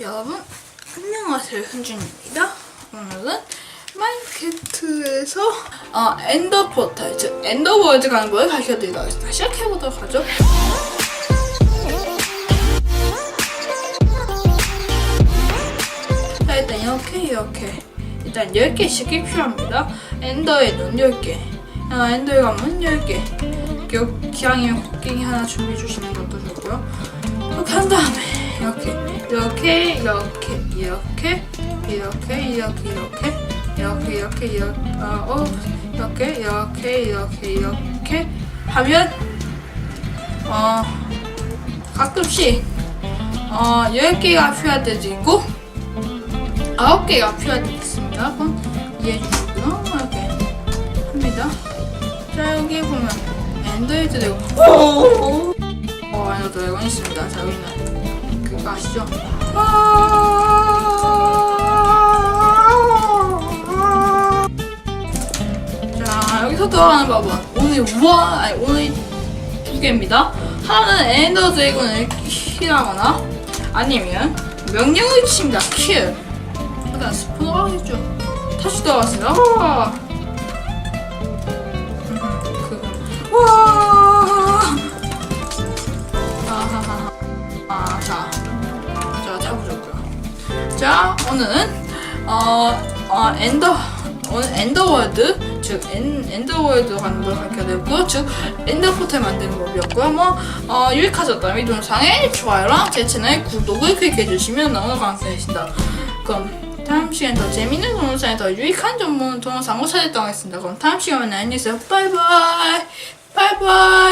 여러분 안녕하세요 현준입니다. 오늘은 마인크래프트에서 어, 엔더 포탈 즉 엔더월드 가는 걸 가르쳐드리도록 하겠습니다. 시작해보도록 하죠. 자 일단 이렇게 이렇게 일단 10개씩이 필요합니다. 엔더의 눈 10개 어, 엔더에 가면 10개 기- 기왕이면 곡괭이 하나 준비해 주시는 것도 좋고요. 이렇게 한 다음에 이렇게 이렇게 이렇게 이렇게 이렇게 이렇게 이렇게 이렇게 이렇게 이렇게 어, 어 이렇게 이렇게 이렇게 이렇게 하면 어 가끔씩 어 10개가 필요할 때도 있고 9개가 필요할 때도 있습니다. 그럼 이해해 주시고요. 이렇게 합니다. 자 여기 보면 엔더헤드 되고 오! 어 엔더 드래곤 있습니다. 자 여기는 그거 아시죠? 자 여기서 들어가는 법은 오늘 우와 아니 오늘 두 개입니다. 하나는 엔더 드래곤을 킬하거나 아니면 명령을 치입니다. 킬. 일단 스포너 하겠죠. 다시 들어갔어요. 자, 오늘은, 어, 어, 엔더, 오늘 엔더월드, 즉, 엔, 엔더월드 가는 걸 가르쳐드렸고요. 즉, 엔더포탈 만드는 법이었고요. 뭐, 어, 유익하셨다면 이 동영상에 좋아요랑 제 채널 구독을 클릭해주시면 너무 감사하겠습니다. 그럼, 다음 시간 더 재밌는 동영상에 더 유익한 정보 동영상으로 찾아뵙도록 하겠습니다. 그럼 다음 시간에 안녕히 계세요. 바이바이. 바이바이.